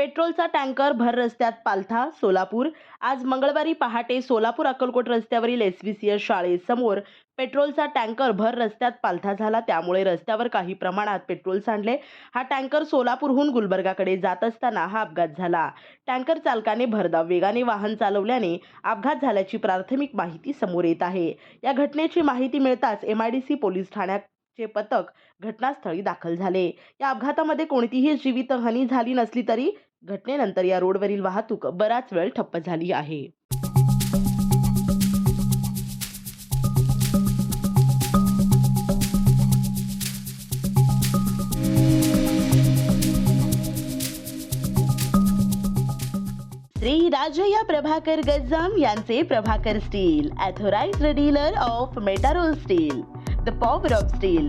पेट्रोलचा tanker भर रस्त्यात पालथा सोलापूर. आज मंगळवारी पहाटे सोलापूर अक्कलकोट रस्त्यावरील एस व्ही सी एस शाळेसमोर पेट्रोलचा टँकर भर रस्त्यात पालथा झाला. त्यामुळे रस्त्यावर काही प्रमाणात पेट्रोल सांडले. हा टँकर सोलापूरहून गुलबर्गाकडे जात असताना हा अपघात झाला. टँकर चालकाने भरधाव वेगाने वाहन चालवल्याने अपघात झाल्याची प्राथमिक माहिती समोर येत आहे. या घटनेची माहिती मिळताच M I D C police ठाण्याचे पथक घटनास्थळी दाखल झाले. या अपघातामध्ये कोणतीही जीवितहानी झाली नसली तरी घटनेनंतर या रोडवरील वाहतूक बराच वेळ ठप्प झाली आहे. श्री राजया प्रभाकर गज्जाम यांचे Prabhakar steel authorized dealer of Metarol steel the power of steel